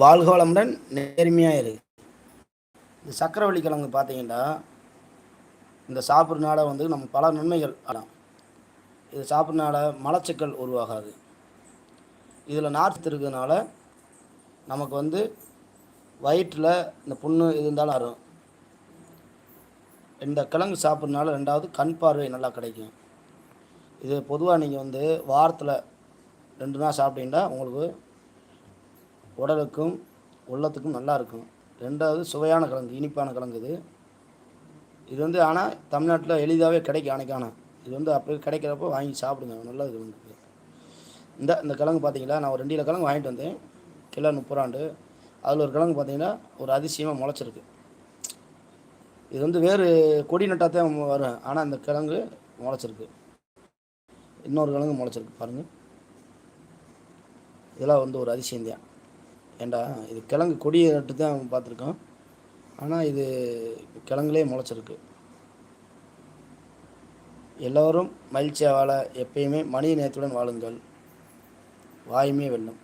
வாழ்க வளமுடன் நேர்மையாக இருக்குது இந்த சக்கரவள்ளி கிழங்கு பார்த்தீங்கன்னா இந்த சாப்பிட்றனால வந்து நம்ம பல நன்மைகள் ஆகலாம். இது சாப்பிட்றனால மலச்சிக்கல் உருவாகாது. இதில் நார்த்து இருக்கிறதுனால நமக்கு வந்து வயிற்றில் இந்த புண்ணு இது இருந்தாலும் அரும். இந்த கிழங்கு சாப்பிட்றதுனால ரெண்டாவது கண் பார்வை நல்லா கிடைக்கும். இது பொதுவாக நீங்கள் வந்து வாரத்தில் ரெண்டு நாள் சாப்பிட்டீங்கன்னா உங்களுக்கு உடலுக்கும் உள்ளத்துக்கும் நல்லா இருக்கும். ரெண்டாவது சுவையான கிழங்கு இனிப்பான கிழங்கு இது. இது வந்து ஆனால் தமிழ்நாட்டில் எளிதாகவே கிடைக்கும் அன்னைக்கான இது வந்து அப்போ கிடைக்கிறப்போ வாங்கி சாப்பிடுங்க நல்லது கிழங்கு இந்த இந்த கிழங்கு பார்த்தீங்களா நான் ஒரு ரெண்டு கிலோ கிழங்கு வாங்கிட்டு வந்தேன். கிலோ முப்பராண்டு அதில் ஒரு கிழங்கு பார்த்தீங்கன்னா ஒரு அதிசயமாக முளைச்சிருக்கு. இது வந்து வேறு கொடி நட்டால் தான் வரும் ஆனால் இந்த கிழங்கு முளைச்சிருக்கு. இன்னொரு கிழங்கு முளைச்சிருக்கு பாருங்கள் இதெல்லாம் வந்து ஒரு அதிசயம்தான். ஏண்டா இது கிழங்கு கொடியை நட்டு தான் பார்த்துருக்கோம். ஆனால் இது கிழங்குலே முளைச்சிருக்கு. எல்லோரும் மகிழ்ச்சியாக வாழ எப்பயுமே மனித நேயத்துடன் வாழுங்கள். வாயுமே வெல்லும்.